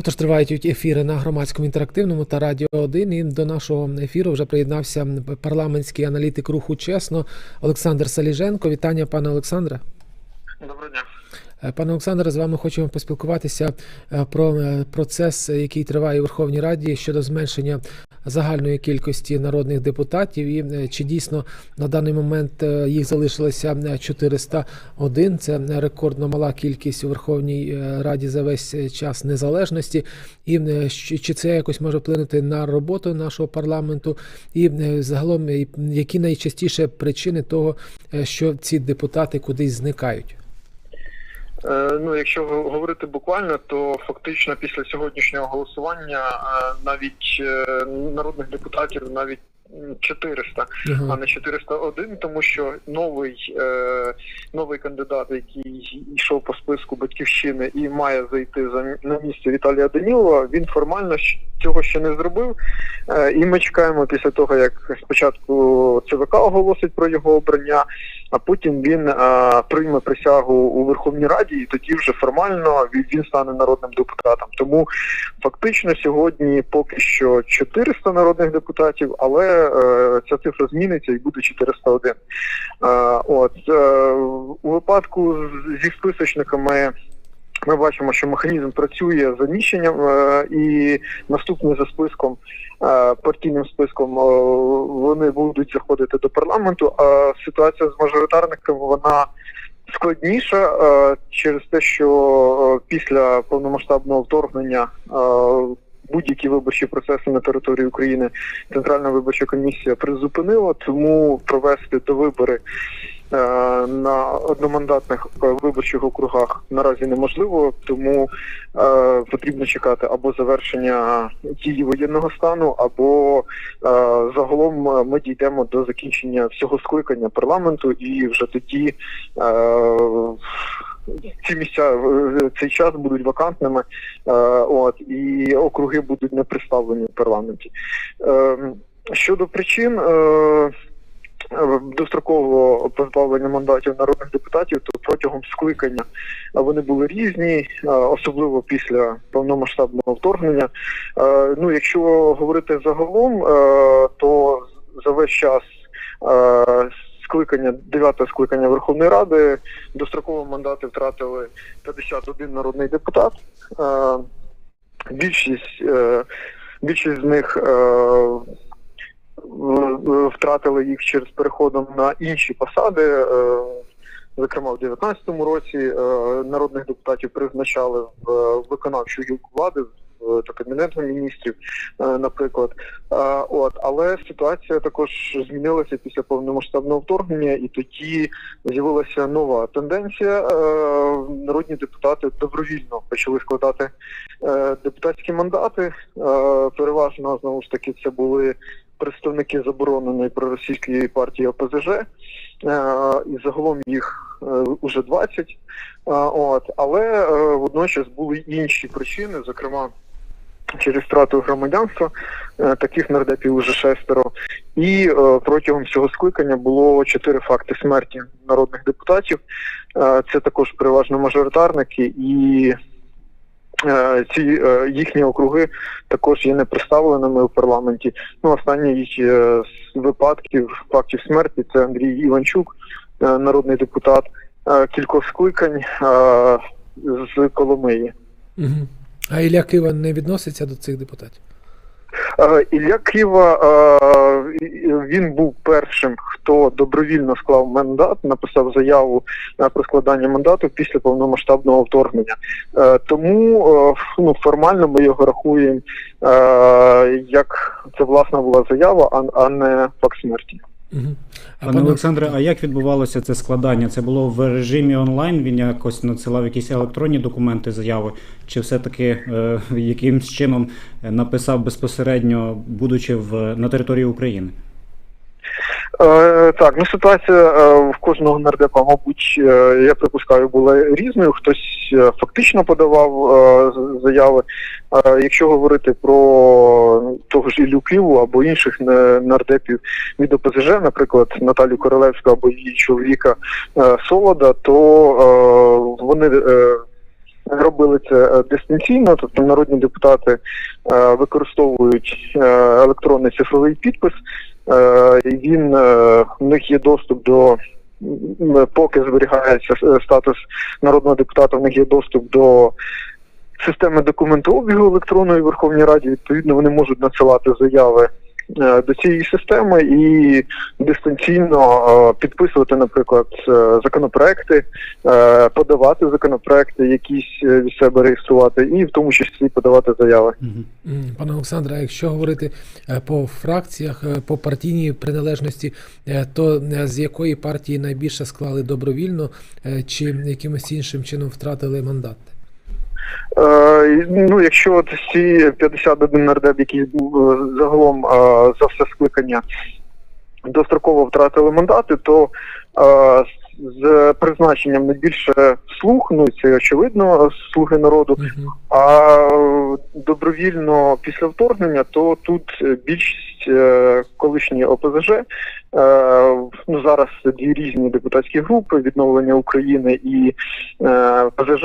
Отож тривають ефіри на громадському інтерактивному та радіо 1. І до нашого ефіру вже приєднався парламентський аналітик руху чесно Олександр Саліженко. Вітання, пане Олександре. Доброго дня. Е, Пане Олександре, з вами хочемо поспілкуватися е, про е, процес, який триває у Верховній Раді щодо зменшення загальної кількості народних депутатів, і чи дійсно на даний момент їх залишилося е, 401. Це рекордно мала кількість у Верховній Раді за весь час незалежності, і чи це якось може вплинути на роботу нашого парламенту, і загалом які найчастіше причини того, що ці депутати кудись зникають. Е, Ну, якщо го- говорити буквально, то фактично після сьогоднішнього голосування е, навіть е, народних депутатів навіть м, 400, а Ага. не 401, тому що новий новий кандидат, який йшов по списку батьківщини і має зайти за на місце Віталія Данілова, він формально цього ще не зробив. І ми чекаємо після того, як спочатку ЦВК оголосить про його обрання, а потім він е, прийме присягу у Верховній Раді, і тоді вже формально він, стане народним депутатом. Тому фактично сьогодні поки що 400 народних депутатів, але е, ця цифра зміниться і буде 401. Е, от е, у випадку зі списочниками. Ми бачимо, що механізм працює заміщенням, е, і наступний за списком, е, партійним списком, е, вони будуть заходити до парламенту. А ситуація з мажоритарниками вона складніша через те, що після повномасштабного вторгнення будь-які виборчі процеси на території України Центральна виборча комісія призупинила, тому провести до вибори на одномандатних е, виборчих округах наразі неможливо, тому е, потрібно чекати або завершення дії воєнного стану, або е, загалом е, ми дійдемо до закінчення всього скликання парламенту, і вже тоді е, ці місця в цей час будуть вакантними, е, от і округи будуть не представлені в парламенті. Е, щодо причин. Е, Дострокового позбавлення мандатів народних депутатів, то протягом скликання вони були різні, особливо після повномасштабного вторгнення. Ну, якщо говорити загалом, то за весь час скликання, дев'яте скликання Верховної Ради достроково мандати втратили 51 народний депутат. Більшість, е, більшість з них е, втратили їх через переходом на інші посади. е, Зокрема, в 2019 році е, народних депутатів призначали в е, виконавчу гілку влади до кабінету міністрів, е, наприклад. Е, От, але ситуація також змінилася після повномасштабного вторгнення, і тоді з'явилася нова тенденція. Е, Народні депутати добровільно почали складати е, депутатські мандати. Е, Переважно знову ж таки це були представники забороненої проросійської партії ОПЗЖ. Е, І загалом їх е, уже 20. Е, От, але водночас були інші причини, зокрема через втрату громадянства, таких нардепів уже шестеро. І протягом всього скликання було чотири факти смерті народних депутатів. Це також переважно мажоритарники, і ці е, їхні округи також є не представленими в парламенті. Ну, останній е, з випадків фактів смерті це Андрій Іванчук, е, народний депутат е, кількох скликань е, з Коломиї. А Ілля Кива не відноситься до цих депутатів? Е, Ілля Кива е, він був першим, хто добровільно склав мандат, написав заяву про складання мандату після повномасштабного вторгнення. Е, Тому ну, формально ми його рахуємо як це власна була заява, а не факт смерті. Угу. А Пане Олександре, а як відбувалося це складання? Це було в режимі онлайн? Він якось надсилав якісь електронні документи, заяви, чи все-таки е, якимсь чином написав безпосередньо, будучи в на території України? Е, так, ну ситуація е, в кожного нардепа, мабуть, е, я припускаю, була різною. Хтось е, фактично подавав заяви. Якщо говорити про того ж Іллю Киву або інших нардепів від ОПЗЖ, наприклад, Наталію Королевську або її чоловіка Солода, то вони. Робили це дистанційно, тобто народні депутати е, використовують е, електронний цифровий підпис. Е, він е, в них є доступ до поки зберігається статус народного депутата, в них є доступ до системи документообігу електронної Верховній Раді. Відповідно, вони можуть надсилати заяви до цієї системи і дистанційно е, підписувати, наприклад, е, законопроекти, е, подавати законопроекти, якісь е, від себе реєструвати, і в тому числі подавати заяви. Пане Олександре, якщо говорити е, по фракціях, е, по партійній приналежності, е, то е, з якої партії найбільше склали добровільно е, чи якимось іншим чином втратили мандат? Е, ну, якщо от ці 51 нардеп, які був е, загалом е, за все скликання достроково втратили мандати, то е, з призначенням найбільше слуг, ну це очевидно, слуги народу, Мгм. а е, добровільно після вторгнення, то тут більшість е, колишні ОПЗЖ. Е, ну зараз дві різні депутатські групи відновлення України і е, ПЗЖ.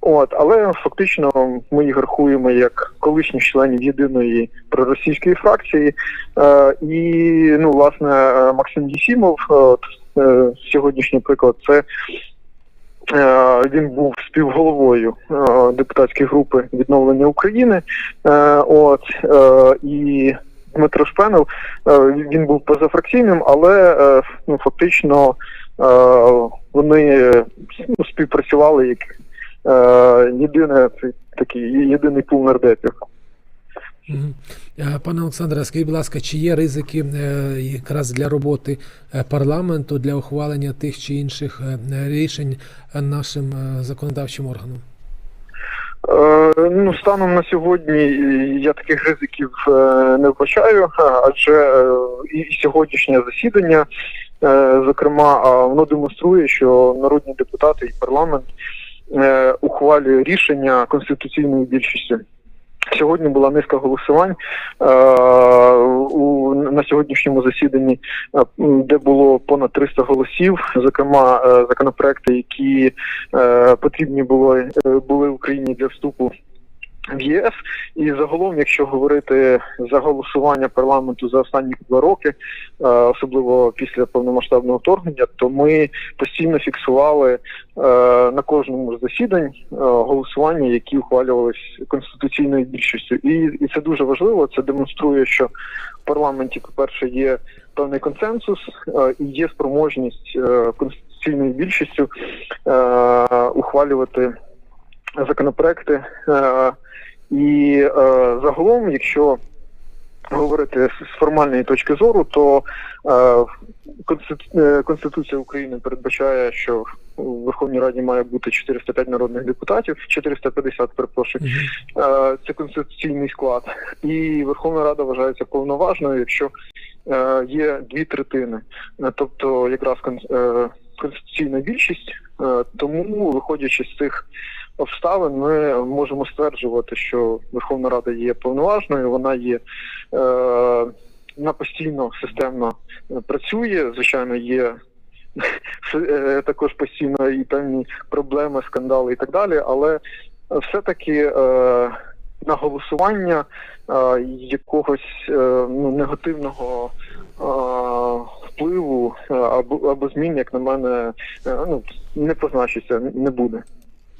От, але фактично ми їх рахуємо як колишніх членів єдиної проросійської фракції. Е, і ну, власне, Максим Єсімов, е, е, сьогоднішній приклад, це е, він був співголовою е, депутатської групи відновлення України. Е, от, е, і Дмитро Шпенов, е, він був позафракційним, але е, ну, фактично е, вони ну, співпрацювали як е, єдине це такий єдиний пул нардепів. Е, Пане Олександре, скажіть, будь ласка, чи є ризики е, якраз для роботи парламенту для ухвалення тих чи інших рішень нашим законодавчим органом? Е, ну, станом на сьогодні я таких ризиків не вбачаю, адже і сьогоднішнє засідання, зокрема, воно демонструє, що народні депутати і парламент ухвалює рішення конституційною більшістю. Сьогодні була низка голосувань е, у, на сьогоднішньому засіданні, е, де було понад 300 голосів, зокрема е, законопроекти, які е, потрібні були, е, були Україні для вступу в ЄС. І загалом, якщо говорити за голосування парламенту за останні два роки, е, особливо після повномасштабного вторгнення, то ми постійно фіксували е, на кожному з засідань е, голосування, які ухвалювалися конституційною більшістю. І, і це дуже важливо. Це демонструє, що в парламенті, по-перше, є певний консенсус і є спроможність конституційною більшістю ухвалювати законопроекти. І е, загалом, якщо говорити з формальної точки зору, то е, е, Конституція України передбачає, що в Верховній Раді має бути 405 народних депутатів, 450, перепрошую. Е, це конституційний склад, і Верховна Рада вважається повноважною, якщо е, є дві третини, Е, тобто якраз е, конституційна більшість. Е, Тому, виходячи з цих обставин, ми можемо стверджувати, що Верховна Рада є повноважною, вона є е, вона постійно системно працює. Звичайно, є е, також постійно і певні проблеми, скандали і так далі, але все-таки е, на голосування е, якогось е, ну, негативного е, впливу е, або, або змін, як на мене, ну, не позначиться, не буде.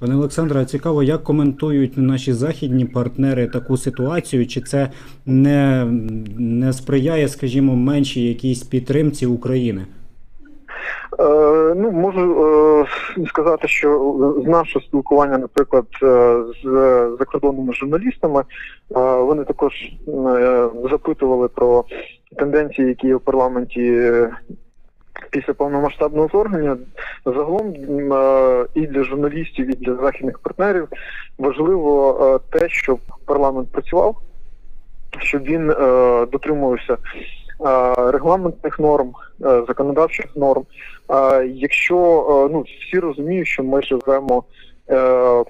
Пане Олександре, цікаво, як коментують наші західні партнери таку ситуацію? Чи це не, не сприяє, скажімо, меншій якійсь підтримці України? Е, ну, можу е, сказати, що з нашого спілкування, наприклад, е, з закордонними журналістами, е, вони також е, запитували про тенденції, які в парламенті після повномасштабного вторгнення. Загалом е, і для журналістів, і для західних партнерів важливо е, те, щоб парламент працював, щоб він е, дотримувався регламентних норм, законодавчих норм. Якщо ну всі розуміють, що ми живемо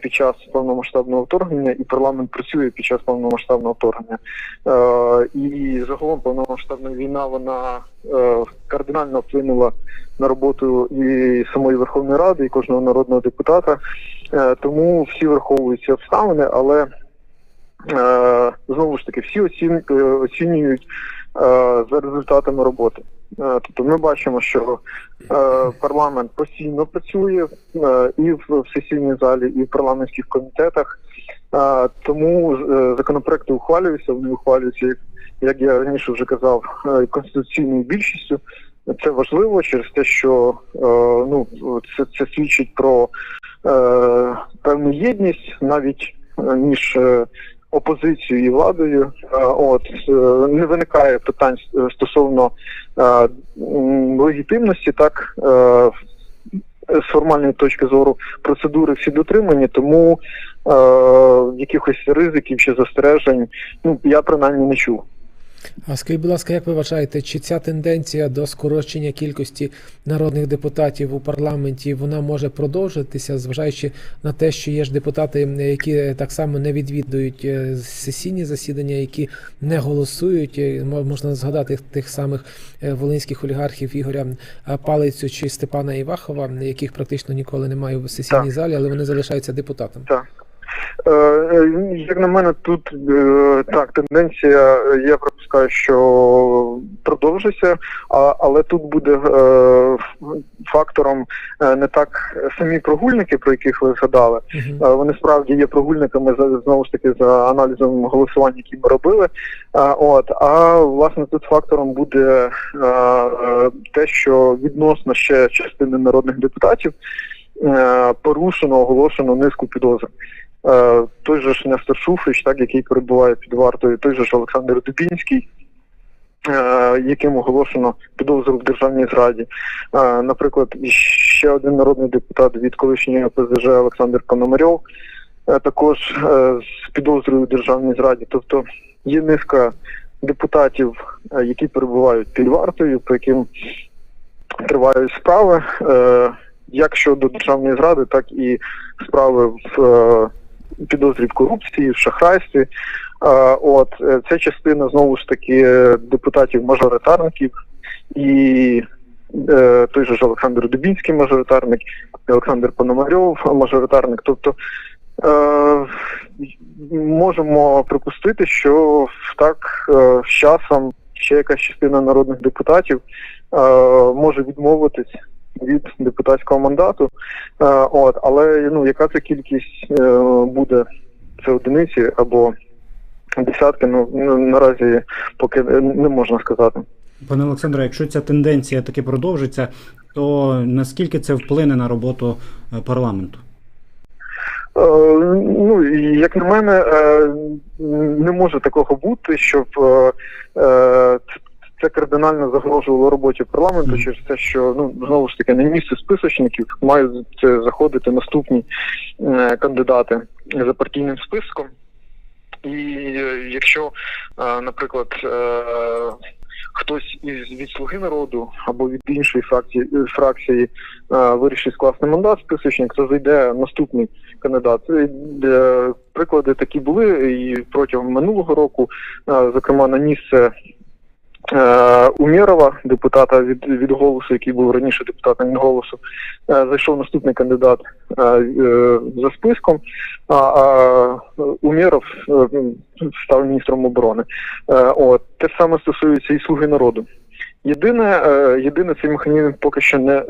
під час повномасштабного вторгнення, і парламент працює під час повномасштабного вторгнення. Е, і загалом повномасштабна війна вона е, кардинально вплинула на роботу і самої Верховної Ради, і кожного народного депутата. Е, тому всі враховують ці обставини, але е, знову ж таки всі оцін, е, оцінюють е, за результатами роботи. Е, Тобто ми бачимо, що е, парламент постійно працює е, і в, сесійній залі, і в парламентських комітетах. Тому законопроекти ухвалюються, вони ухвалюються, як- я раніше вже казав, конституційною більшістю. Це важливо через те, що ну це, це свідчить про певну єдність навіть е, опозицією і владою. Е, От е, не виникає питань е, стосовно легітимності, так з формальної точки зору процедури всі дотримані, тому якихось ризиків чи застережень, ну я принаймні не чув. А скажіть, будь ласка, як ви вважаєте, чи ця тенденція до скорочення кількості народних депутатів у парламенті вона може продовжитися, зважаючи на те, що є ж депутати, які так само не відвідують е, сесійні засідання, які не голосують? Е, мо- Можна згадати тих самих е, волинських олігархів Ігоря е, Палицю чи Степана Івахова, яких практично ніколи немає в сесійній Так. залі, але вони залишаються депутатами. Так. Е, е, Як на мене, тут е, так, тенденція, я припускаю, що продовжиться, але тут буде фактором не так самі прогульники, про яких ви згадали. Вони справді є прогульниками знову ж таки за аналізом голосування, які ми робили. От а власне тут фактором буде те, що відносно ще частини народних депутатів порушено, оголошено низку підозр. Е, Той же ж Нестор Шуфрич, так який перебуває під вартою, той же ж Олександр Дубінський. е, Яким оголошено підозру в державній зраді, Е, наприклад, ще один народний депутат від колишньої ОПЗЖ Олександр Пономарьов, також з підозрою в державній зраді. Тобто є низка депутатів, які перебувають під вартою, по яким тривають справи, як щодо державної зради, так і справи в підозрі в корупції, в шахрайстві. Е, От е, це частина знову ж таки депутатів-мажоритарників і е, той же ж Олександр Дубінський мажоритарник, Олександр Пономарьов мажоритарник. Тобто е, можемо припустити, що так е, з часом ще якась частина народних депутатів е, може відмовитись від депутатського мандату. Е, от, але ну, яка це кількість е, буде? Це одиниці або десятки, ну, ну наразі поки не можна сказати. Пане Олександре, якщо ця тенденція таки продовжиться, то наскільки це вплине на роботу е, парламенту? Ну, як на мене, не може такого бути, щоб кардинально загрожувало роботі парламенту через те, що ну знову ж таки на місце списочників мають це заходити наступні е, кандидати за партійним списком. І е, якщо, е, наприклад, е, хтось із від слуги народу або від іншої фракції фракції е, вирішить скласти мандат списочник, то зайде наступний кандидат. Е, Приклади такі були і протягом минулого року, е, зокрема на місце. Е, Умєрова, депутата від, від голосу, який був раніше депутатом від голосу, е, зайшов наступний кандидат е, за списком, а, Умєров став міністром оборони. От те саме стосується і слуги народу. Єдине, єдине цей механізм поки що не,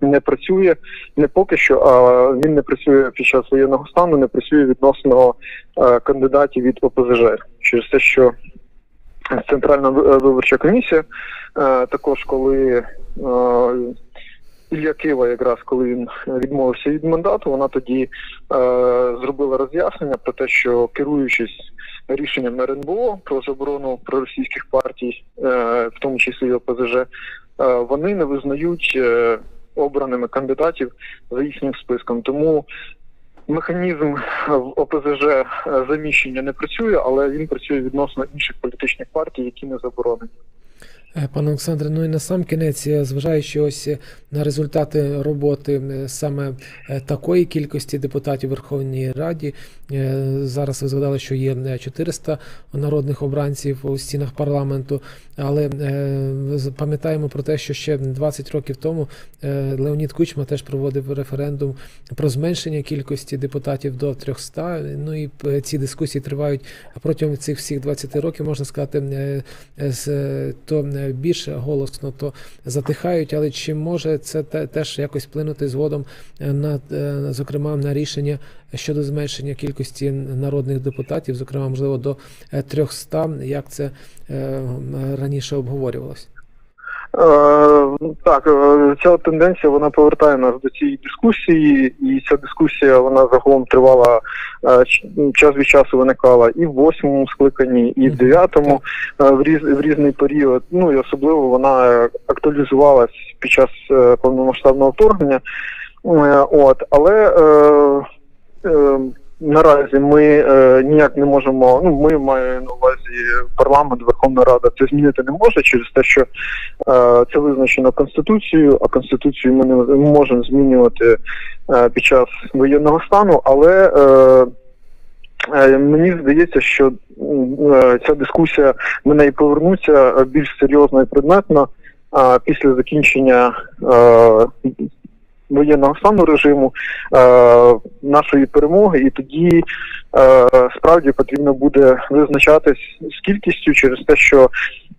не працює, не поки що, а він не працює під час воєнного стану, не працює відносно кандидатів від ОПЗЖ. Через те, що Центральна виборча комісія, е, також коли е, Ілля Кива, якраз коли він відмовився від мандату, вона тоді е, зробила роз'яснення про те, що керуючись рішенням РНБО про заборону проросійських партій, в тому числі ОПЗЖ, вони не визнають обраними кандидатів за їхнім списком. Тому механізм ОПЗЖ е, заміщення не працює, але він працює відносно інших політичних партій, які не заборонені. Е, Пане Олександре, ну і на сам кінець, зважаючи ось е, на результати роботи е, саме такої кількості депутатів Верховній Раді, зараз ви згадали, що є е, 400 народних обранців у стінах парламенту, але пам'ятаємо про те, що ще 20 років тому Леонід Кучма теж проводив референдум про зменшення кількості депутатів до 300. Ну і ці дискусії тривають протягом цих всіх 20 років, можна сказати, то більш голосно, то затихають. Але чи може це те- теж якось вплинути згодом е, на е, зокрема на рішення щодо зменшення кількості народних депутатів, зокрема, можливо, до е, 300, як це е, раніше обговорювалось? Е, так, е, ця тенденція вона повертає нас до цієї дискусії, і ця дискусія вона загалом тривала е, час від часу виникала і в восьмому скликанні, і в дев'ятому в різ в різний період. Ну і особливо вона актуалізувалась під час повномасштабного вторгнення. От, але е, е, наразі ми е, ніяк не можемо. Ну, ми маю на увазі парламент, Верховна Рада це змінити не може через те, що е, це визначено конституцією, а конституцію ми не можемо змінювати е, під час воєнного стану. Але е, е, мені здається, що е, ця дискусія на неї повернуться е, більш серйозно і предметно е, після закінчення. Воєнного стану режиму е, нашої перемоги, і тоді е, справді потрібно буде визначатись з кількістю через те, що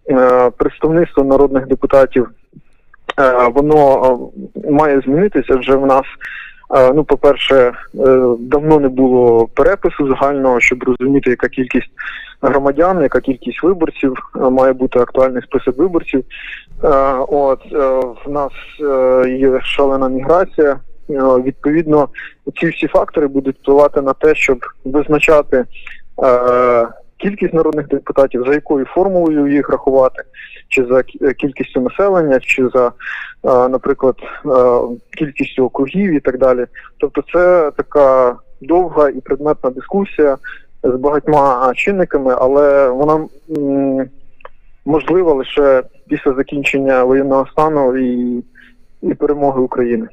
е, представництво народних депутатів е, воно е, має змінитися вже в нас. Ну, по-перше, е, давно не було перепису загального, щоб розуміти, яка кількість громадян, яка кількість виборців е, має бути актуальний список виборців. Е, От в нас є шалена міграція. Відповідно, ці всі фактори будуть впливати на те, щоб визначати кількість народних депутатів, за якою формулою їх рахувати, чи за е, кількістю населення, чи за, е, наприклад, е, кількістю округів і так далі. Тобто, це така довга і предметна дискусія з багатьма чинниками, але вона можлива лише після закінчення воєнного стану і, і перемоги України.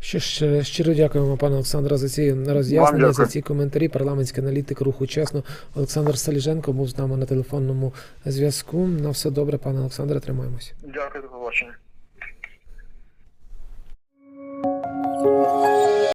Що ж, е, щиро дякуємо, пане Олександре, за ці роз'яснення, за ці коментарі. Парламентський аналітик руху чесно. Олександр Саліженко був з нами на телефонному зв'язку. На все добре, пане Олександре, тримаємось. Дякую за побачення.